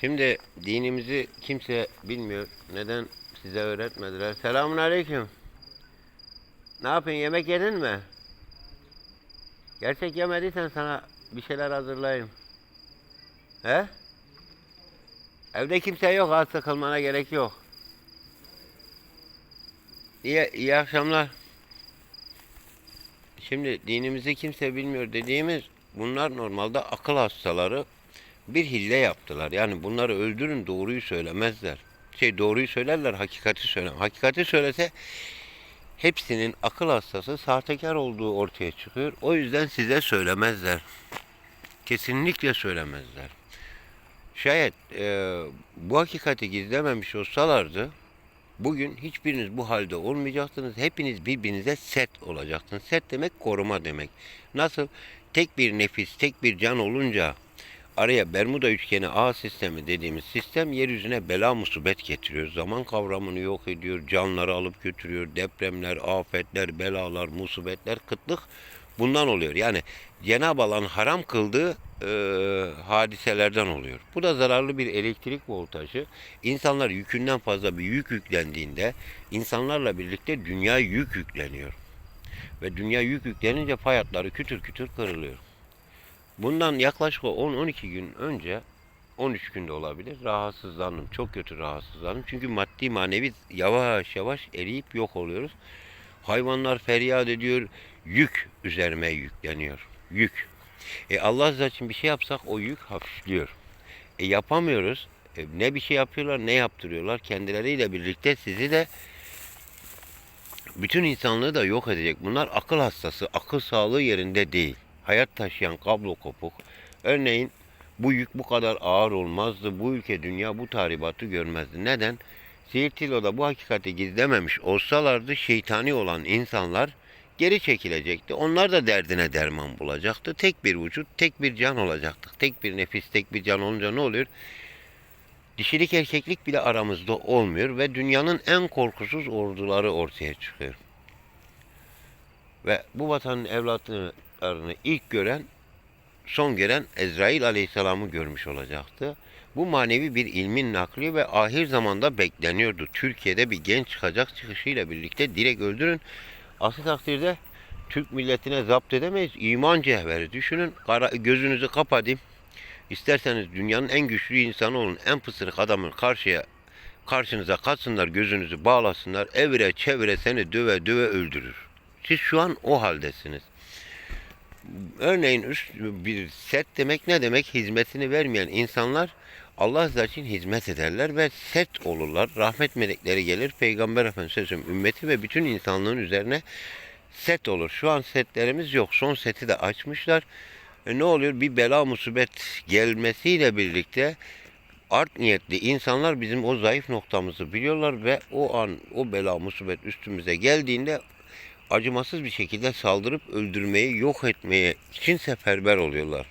Şimdi dinimizi kimse bilmiyor. Neden size öğretmediler? Selamun aleyküm. Ne yapıyorsun? Yemek yedin mi? Gerçek yemediysen sana bir şeyler hazırlayayım. He? Evde kimse yok. Az sıkılmana gerek yok. İyi, iyi akşamlar. Şimdi dinimizi kimse bilmiyor dediğimiz bunlar normalde akıl hastaları bir hile yaptılar. Yani bunları öldürün doğruyu söylemezler. Şey doğruyu söylerler hakikati söyler. Hakikati söylese hepsinin akıl hastası sahtekar olduğu ortaya çıkıyor. O yüzden size söylemezler. Kesinlikle söylemezler. Şayet e, bu hakikati gizlememiş olsalardı bugün hiçbiriniz bu halde olmayacaktınız. Hepiniz birbirinize set olacaktınız. Set demek koruma demek. Nasıl? Tek bir nefis, tek bir can olunca araya Bermuda üçgeni ağ sistemi dediğimiz sistem yeryüzüne bela musibet getiriyor. Zaman kavramını yok ediyor, canları alıp götürüyor. Depremler, afetler, belalar, musibetler, kıtlık bundan oluyor. Yani Cenab-ı Allah'ın haram kıldığı e, hadiselerden oluyor. Bu da zararlı bir elektrik voltajı. İnsanlar yükünden fazla bir yük yüklendiğinde insanlarla birlikte dünya yük yükleniyor. Ve dünya yük yüklenince fay hatları kütür kütür kırılıyor. Bundan yaklaşık 10-12 gün önce 13 günde olabilir. Rahatsızlandım. Çok kötü rahatsızlandım. Çünkü maddi manevi yavaş yavaş eriyip yok oluyoruz. Hayvanlar feryat ediyor. Yük üzerime yükleniyor. Yük. E Allah rızası için bir şey yapsak o yük hafifliyor. E yapamıyoruz. E, ne bir şey yapıyorlar ne yaptırıyorlar. Kendileriyle birlikte sizi de bütün insanlığı da yok edecek. Bunlar akıl hastası. Akıl sağlığı yerinde değil. Hayat taşıyan kablo kopuk. Örneğin bu yük bu kadar ağır olmazdı. Bu ülke dünya bu tahribatı görmezdi. Neden? Siirtilo'da bu hakikati gizlememiş olsalardı şeytani olan insanlar geri çekilecekti. Onlar da derdine derman bulacaktı. Tek bir vücut, tek bir can olacaktı. Tek bir nefis, tek bir can olunca ne oluyor? Dişilik erkeklik bile aramızda olmuyor ve dünyanın en korkusuz orduları ortaya çıkıyor. Ve bu vatanın evlatlarını ilk gören, son gören Ezrail Aleyhisselam'ı görmüş olacaktı. Bu manevi bir ilmin nakli ve ahir zamanda bekleniyordu. Türkiye'de bir genç çıkacak çıkışıyla birlikte direkt öldürün. Aksi takdirde Türk milletine zapt edemeyiz. İman cevheri düşünün. Gözünüzü kapatayım. İsterseniz dünyanın en güçlü insanı olun. En pısırık adamın karşıya karşınıza katsınlar, gözünüzü bağlasınlar. Evire çevire seni döve döve öldürür. Siz şu an o haldesiniz. Örneğin üst bir set demek ne demek? Hizmetini vermeyen insanlar Allah rızası için hizmet ederler ve set olurlar. Rahmet melekleri gelir. Peygamber Efendimiz sözüm ümmeti ve bütün insanlığın üzerine set olur. Şu an setlerimiz yok. Son seti de açmışlar. E ne oluyor? Bir bela musibet gelmesiyle birlikte art niyetli insanlar bizim o zayıf noktamızı biliyorlar ve o an o bela musibet üstümüze geldiğinde acımasız bir şekilde saldırıp öldürmeyi, yok etmeye için seferber oluyorlar.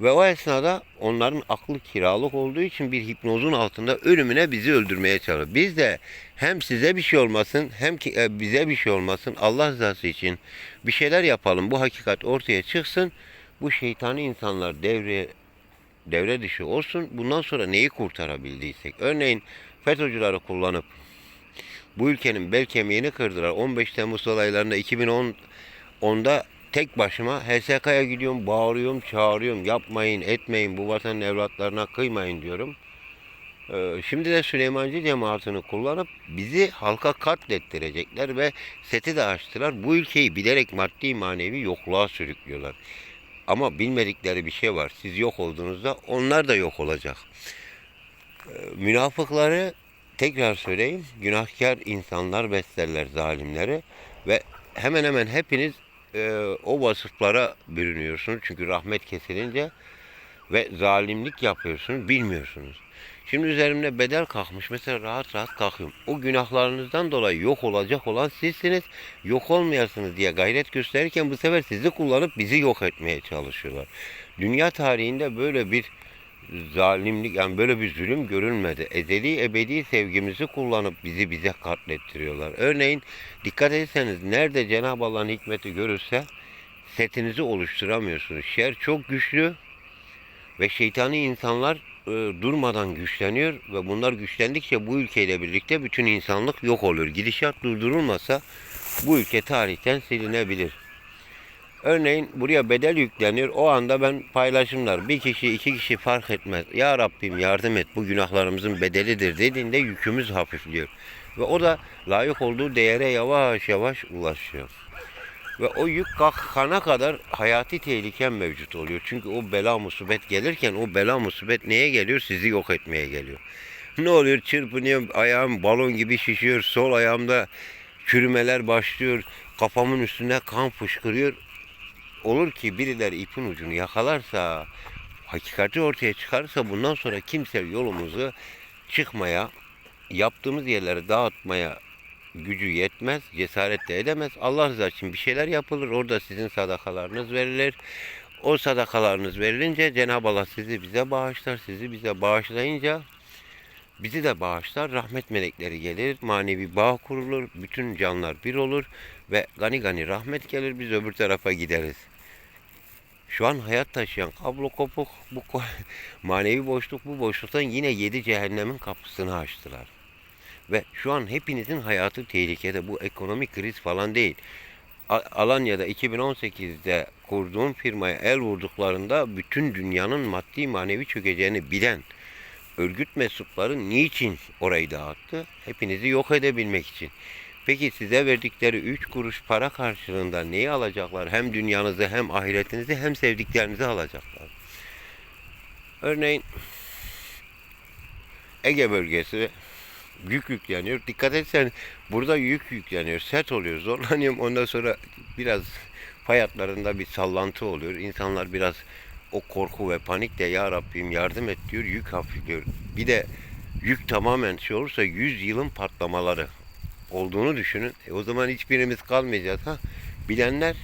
Ve o esnada onların aklı kiralık olduğu için bir hipnozun altında ölümüne bizi öldürmeye çalışıyor. Biz de hem size bir şey olmasın hem ki e, bize bir şey olmasın Allah rızası için bir şeyler yapalım. Bu hakikat ortaya çıksın. Bu şeytani insanlar devre devre dışı olsun. Bundan sonra neyi kurtarabildiysek. Örneğin FETÖ'cüleri kullanıp bu ülkenin bel kemiğini kırdılar. 15 Temmuz olaylarında 2010'da tek başıma HSK'ya gidiyorum, bağırıyorum, çağırıyorum. Yapmayın, etmeyin, bu vatanın evlatlarına kıymayın diyorum. Ee, Şimdi de Süleymancı cemaatini kullanıp bizi halka katlettirecekler ve seti de açtılar. Bu ülkeyi bilerek maddi manevi yokluğa sürüklüyorlar. Ama bilmedikleri bir şey var. Siz yok olduğunuzda onlar da yok olacak. Ee, Münafıkları tekrar söyleyeyim. Günahkar insanlar beslerler zalimleri ve hemen hemen hepiniz e, o vasıflara bürünüyorsunuz. Çünkü rahmet kesilince ve zalimlik yapıyorsunuz, bilmiyorsunuz. Şimdi üzerimde bedel kalkmış. Mesela rahat rahat kalkıyorum. O günahlarınızdan dolayı yok olacak olan sizsiniz. Yok olmayasınız diye gayret gösterirken bu sefer sizi kullanıp bizi yok etmeye çalışıyorlar. Dünya tarihinde böyle bir zalimlik yani böyle bir zulüm görülmedi. Ezeli ebedi sevgimizi kullanıp bizi bize katlettiriyorlar. Örneğin dikkat etseniz nerede Cenab-ı Allah'ın hikmeti görürse setinizi oluşturamıyorsunuz. Şer çok güçlü Ve şeytani insanlar e, durmadan güçleniyor ve bunlar güçlendikçe bu ülkeyle birlikte bütün insanlık yok oluyor. Gidişat durdurulmasa bu ülke tarihten silinebilir. Örneğin buraya bedel yükleniyor. O anda ben paylaşımlar bir kişi iki kişi fark etmez. Ya Rabbim yardım et bu günahlarımızın bedelidir dediğinde yükümüz hafifliyor. Ve o da layık olduğu değere yavaş yavaş ulaşıyor. Ve o yük kalkana kadar hayati tehliken mevcut oluyor. Çünkü o bela musibet gelirken o bela musibet neye geliyor? Sizi yok etmeye geliyor. Ne oluyor? Çırpınıyor, ayağım balon gibi şişiyor, sol ayağımda çürümeler başlıyor, kafamın üstüne kan fışkırıyor. Olur ki birileri ipin ucunu yakalarsa, hakikati ortaya çıkarsa bundan sonra kimse yolumuzu çıkmaya, yaptığımız yerleri dağıtmaya gücü yetmez, cesaret de edemez. Allah rızası için bir şeyler yapılır. Orada sizin sadakalarınız verilir. O sadakalarınız verilince Cenab-ı Allah sizi bize bağışlar. Sizi bize bağışlayınca bizi de bağışlar. Rahmet melekleri gelir. Manevi bağ kurulur. Bütün canlar bir olur. Ve gani gani rahmet gelir. Biz öbür tarafa gideriz. Şu an hayat taşıyan kablo kopuk bu manevi boşluk bu boşluktan yine yedi cehennemin kapısını açtılar. Ve şu an hepinizin hayatı tehlikede. Bu ekonomik kriz falan değil. Alanya'da 2018'de kurduğum firmaya el vurduklarında bütün dünyanın maddi manevi çökeceğini bilen örgüt mensupları niçin orayı dağıttı? Hepinizi yok edebilmek için. Peki size verdikleri 3 kuruş para karşılığında neyi alacaklar? Hem dünyanızı hem ahiretinizi hem sevdiklerinizi alacaklar. Örneğin Ege bölgesi yük yükleniyor. Dikkat etsen burada yük yükleniyor. Sert oluyor. Zorlanıyorum. Ondan sonra biraz fay bir sallantı oluyor. İnsanlar biraz o korku ve panikle ya Rabbim yardım et diyor. Yük hafifliyor. Bir de yük tamamen şey olursa 100 yılın patlamaları olduğunu düşünün. E o zaman hiçbirimiz kalmayacağız. Ha? Bilenler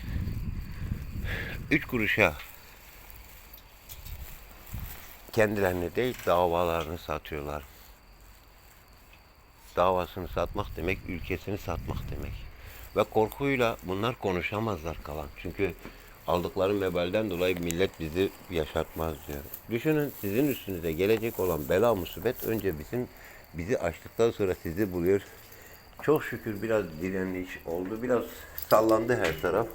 3 kuruşa kendilerini değil davalarını satıyorlar. Davasını satmak demek ülkesini satmak demek. Ve korkuyla bunlar konuşamazlar kalan. Çünkü aldıkları mebalden dolayı millet bizi yaşatmaz diyor. Düşünün sizin üstünüze gelecek olan bela musibet önce bizim bizi açtıktan sonra sizi buluyor. Çok şükür biraz direniş oldu. Biraz sallandı her taraf.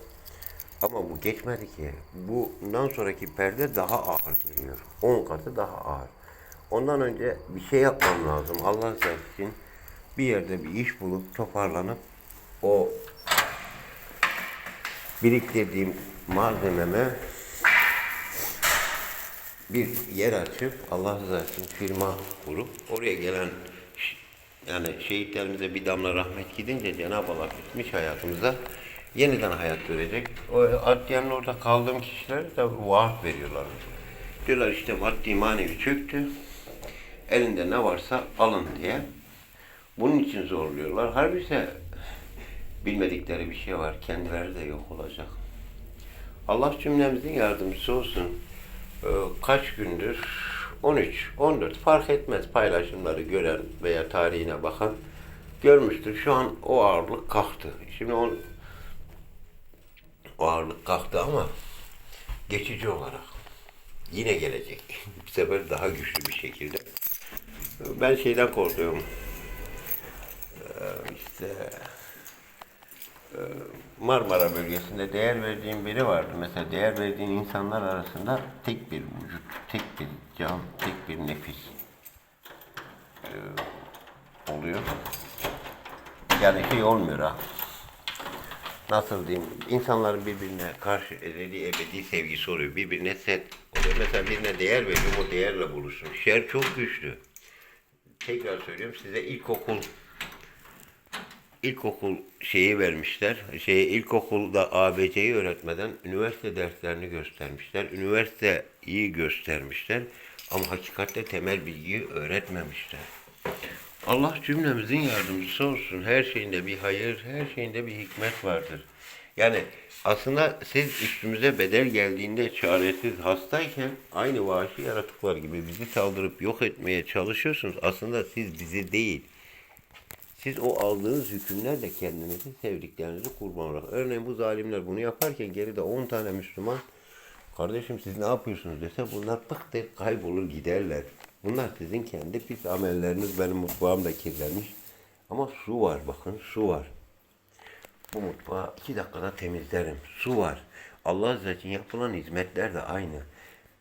Ama bu geçmedi ki. Bundan sonraki perde daha ağır geliyor. 10 katı daha ağır. Ondan önce bir şey yapmam lazım. Allah rızası için bir yerde bir iş bulup toparlanıp o biriktirdiğim malzememe bir yer açıp Allah rızası için firma kurup oraya gelen yani şehitlerimize bir damla rahmet gidince Cenab-ı Allah bitmiş hayatımıza yeniden hayat verecek. O adliyenin orada kaldığım kişilere de vaat veriyorlar. Diyorlar işte maddi manevi çöktü. Elinde ne varsa alın diye. Bunun için zorluyorlar. Halbuki bilmedikleri bir şey var. Kendileri de yok olacak. Allah cümlemizin yardımcısı olsun. Ee, kaç gündür 13, 14 fark etmez paylaşımları gören veya tarihine bakan görmüştür. Şu an o ağırlık kalktı. Şimdi o, o ağırlık kalktı ama geçici olarak yine gelecek. Bu sefer daha güçlü bir şekilde. Ben şeyden korkuyorum. Ee, işte Marmara bölgesinde değer verdiğim biri vardı. Mesela değer verdiğin insanlar arasında tek bir vücut, tek bir can, tek bir nefis e, oluyor. Yani şey olmuyor ha. Nasıl diyeyim? İnsanların birbirine karşı ezeli ebedi sevgisi oluyor. Birbirine set oluyor. Mesela birine değer veriyorum, o değerle buluşsun. Şer çok güçlü. Tekrar söylüyorum size ilkokul ilkokul şeyi vermişler. Şeyi ilkokulda ABC'yi öğretmeden üniversite derslerini göstermişler. Üniversiteyi göstermişler. Ama hakikatte temel bilgiyi öğretmemişler. Allah cümlemizin yardımcısı olsun. Her şeyinde bir hayır, her şeyinde bir hikmet vardır. Yani aslında siz üstümüze bedel geldiğinde çaresiz hastayken aynı vahşi yaratıklar gibi bizi saldırıp yok etmeye çalışıyorsunuz. Aslında siz bizi değil, siz o aldığınız hükümlerle kendinizi, sevdiklerinizi kurban olarak. Örneğin bu zalimler bunu yaparken geride 10 tane Müslüman Kardeşim siz ne yapıyorsunuz dese bunlar pık der kaybolur giderler. Bunlar sizin kendi pis amelleriniz. Benim mutfağım da kirlenmiş. Ama su var bakın su var. Bu mutfağı iki dakikada temizlerim. Su var. Allah rızası için yapılan hizmetler de aynı.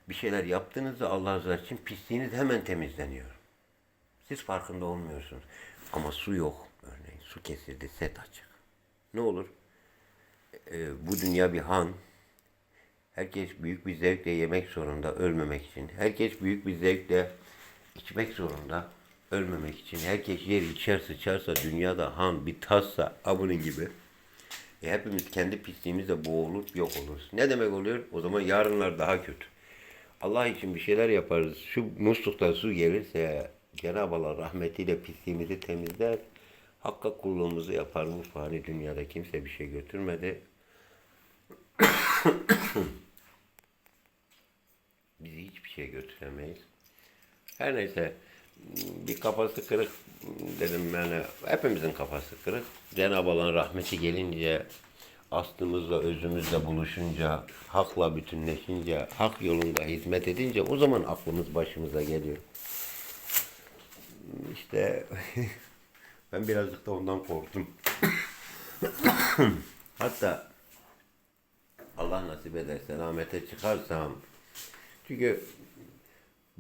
Bir şeyler yaptığınızda Allah rızası için pisliğiniz hemen temizleniyor. Siz farkında olmuyorsunuz. Ama su yok. Örneğin su kesildi, set açık. Ne olur? Ee, bu dünya bir han. Herkes büyük bir zevkle yemek zorunda ölmemek için. Herkes büyük bir zevkle içmek zorunda ölmemek için. Herkes yer içer sıçarsa dünyada han bir tassa abunun gibi. E hepimiz kendi pisliğimizle boğulup yok oluruz. Ne demek oluyor? O zaman yarınlar daha kötü. Allah için bir şeyler yaparız. Şu musluktan su gelirse Cenab-ı Allah rahmetiyle pisliğimizi temizler. Hakka kulluğumuzu yapar. Bu fani dünyada kimse bir şey götürmedi. Bizi hiçbir şey götüremeyiz. Her neyse bir kafası kırık dedim yani hepimizin kafası kırık. Cenab-ı Allah'ın rahmeti gelince aslımızla özümüzle buluşunca, hakla bütünleşince, hak yolunda hizmet edince o zaman aklımız başımıza geliyor. İşte ben birazcık da ondan korktum. Hatta Allah nasip eder selamete çıkarsam çünkü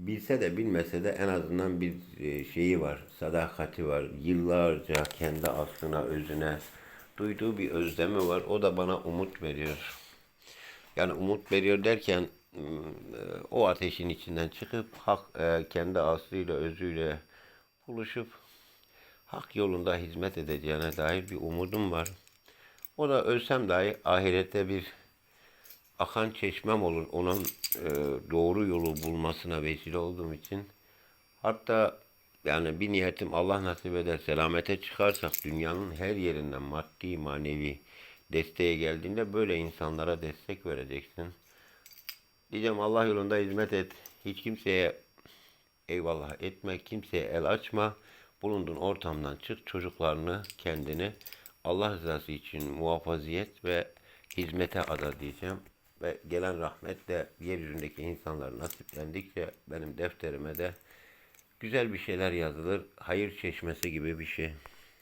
bilse de bilmese de en azından bir e, şeyi var, sadakati var. Yıllarca kendi aslına, özüne duyduğu bir özlemi var. O da bana umut veriyor. Yani umut veriyor derken e, o ateşin içinden çıkıp hak e, kendi aslıyla, özüyle buluşup hak yolunda hizmet edeceğine dair bir umudum var. O da ölsem dahi ahirette bir akan çeşmem olur. Onun e, doğru yolu bulmasına vesile olduğum için. Hatta yani bir niyetim Allah nasip eder selamete çıkarsak dünyanın her yerinden maddi manevi desteğe geldiğinde böyle insanlara destek vereceksin. Diyeceğim Allah yolunda hizmet et. Hiç kimseye eyvallah etme, kimseye el açma. Bulunduğun ortamdan çık, çocuklarını, kendini Allah rızası için muhafaziyet ve hizmete ada diyeceğim. Ve gelen rahmetle yeryüzündeki insanlar nasiplendikçe benim defterime de güzel bir şeyler yazılır. Hayır çeşmesi gibi bir şey.